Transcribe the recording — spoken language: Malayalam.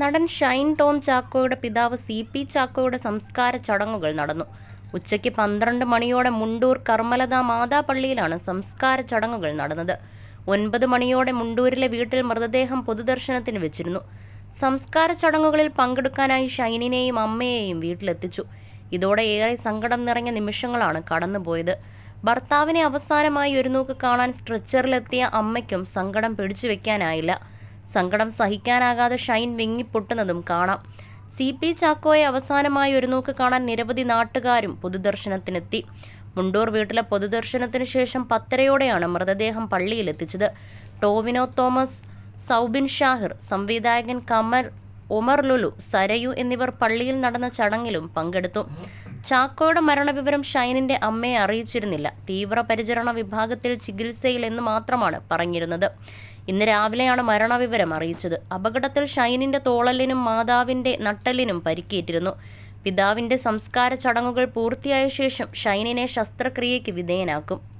നടൻ ഷൈൻ ടോം ചാക്കോയുടെ പിതാവ് സി പി ചാക്കോയുടെ സംസ്കാര ചടങ്ങുകൾ നടന്നു. ഉച്ചയ്ക്ക് പന്ത്രണ്ട് മണിയോടെ മുണ്ടൂർ കർമ്മലത മാതാപള്ളിയിലാണ് സംസ്കാര ചടങ്ങുകൾ നടന്നത്. ഒൻപത് മണിയോടെ മുണ്ടൂരിലെ വീട്ടിൽ മൃതദേഹം പൊതുദർശനത്തിന് വെച്ചിരുന്നു. സംസ്കാര ചടങ്ങുകളിൽ പങ്കെടുക്കാനായി ഷൈനിനെയും അമ്മയെയും വീട്ടിലെത്തിച്ചു. ഇതോടെ ഏറെ സങ്കടം നിറഞ്ഞ നിമിഷങ്ങളാണ് കടന്നുപോയത്. ഭർത്താവിനെ അവസാനമായി ഒരു നോക്ക് കാണാൻ സ്ട്രെച്ചറിലെത്തിയ അമ്മയ്ക്കും സങ്കടം പിടിച്ചു വെക്കാനായില്ല സങ്കടം സഹിക്കാനാകാതെ ഷൈൻ വിങ്ങിപ്പൊട്ടുന്നതും കാണാം. സി പി ചാക്കോയെ അവസാനമായി ഒരു നോക്ക് കാണാൻ നിരവധി നാട്ടുകാരും പൊതുദർശനത്തിനെത്തി. മുണ്ടൂർ വീട്ടിലെ പൊതുദർശനത്തിന് ശേഷം പത്തരയോടെയാണ് മൃതദേഹം പള്ളിയിലെത്തിച്ചത്. ടോവിനോ തോമസ് സൗബിൻ ഷാഹിർ സംവിധായകൻ കമർ ഒമർ ലുലു സരയു എന്നിവർ പള്ളിയിൽ നടന്ന ചടങ്ങിലും പങ്കെടുത്തു. ചാക്കോയുടെ മരണവിവരം ഷൈനിന്റെ അമ്മയെ അറിയിച്ചിരുന്നില്ല. തീവ്രപരിചരണ വിഭാഗത്തിൽ ചികിത്സയിൽ എന്ന് മാത്രമാണ് പറഞ്ഞിരുന്നത്. ഇന്ന് രാവിലെയാണ് മരണവിവരം അറിയിച്ചത്. അപകടത്തിൽ ഷൈനിന്റെ തോളലിനും മാതാവിന്റെ നട്ടലിനും പരിക്കേറ്റിരുന്നു. പിതാവിന്റെ സംസ്കാര ചടങ്ങുകൾ പൂർത്തിയായ ശേഷം ഷൈനിനെ ശസ്ത്രക്രിയയ്ക്ക് വിധേയനാക്കും.